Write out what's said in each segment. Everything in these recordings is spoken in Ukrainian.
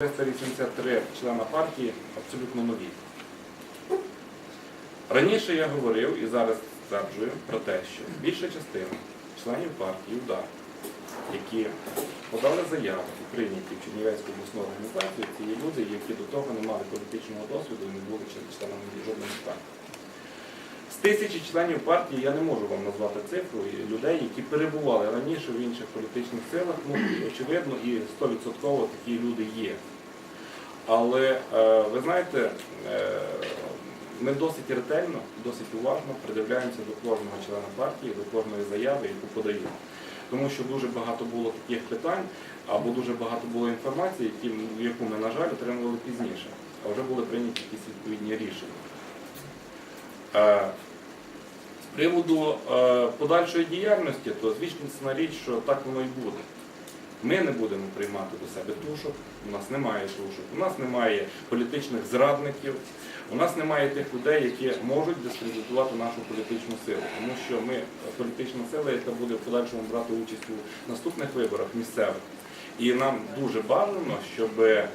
383 члена партії абсолютно нові. Раніше я говорив і зараз стверджую про те, що більша частина членів партії УДАР, які подали заяви і прийняті в Чернівецьку обласну організацію, це є люди, які до того не мали політичного досвіду і не були членами жодної партії. Тисячі членів партії я не можу вам назвати цифру людей, які перебували раніше в інших політичних силах. Ну, очевидно, і 100% такі люди є. Але е, ви знаєте, е, ми досить ретельно, досить уважно придивляємося до кожного члена партії, до кожної заяви, яку подаємо. Тому що дуже багато було таких питань, або дуже багато було інформації, які, яку ми, на жаль, отримували пізніше, а вже були прийняті якісь відповідні рішення. Приводу е, подальшої діяльності, то звісно річ, що так воно і буде. Ми не будемо приймати до себе тушок, у нас немає тушок, у нас немає політичних зрадників, у нас немає тих людей, які можуть дискредитувати нашу політичну силу. Тому що ми політична сила, яка буде в подальшому брати участь у наступних виборах місцевих. І нам дуже бажано, щоб е,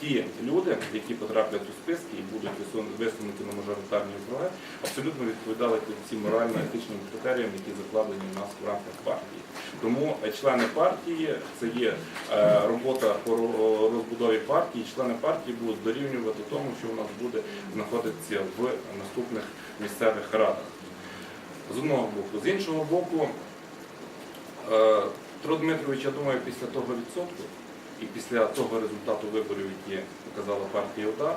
ті люди, які потраплять у списки і будуть висунуті на мажоритарні округи, абсолютно відповідали всім морально-етичним критеріям, які закладені у нас в рамках партії. Тому е, члени партії це є е, робота по розбудові партії. Члени партії будуть дорівнювати тому, що у нас буде знаходитися в наступних місцевих радах. З одного боку. З іншого боку, е, Петро Дмитрович, я думаю, після того відсотку і після того результату виборів, які показала партія ОДА,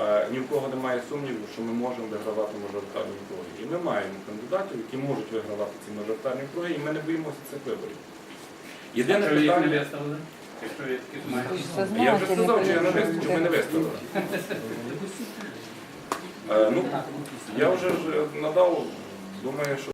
е, ні в кого немає сумніву, що ми можемо вигравати мажоритарні округи. І ми маємо кандидатів, які можуть вигравати ці мажоритарні округи, і ми не боїмося цих виборів. Єдине питання. Я вже сказав, що я не виставив, що ми не виставили. Е, Ну, я вже ж надав, думаю, що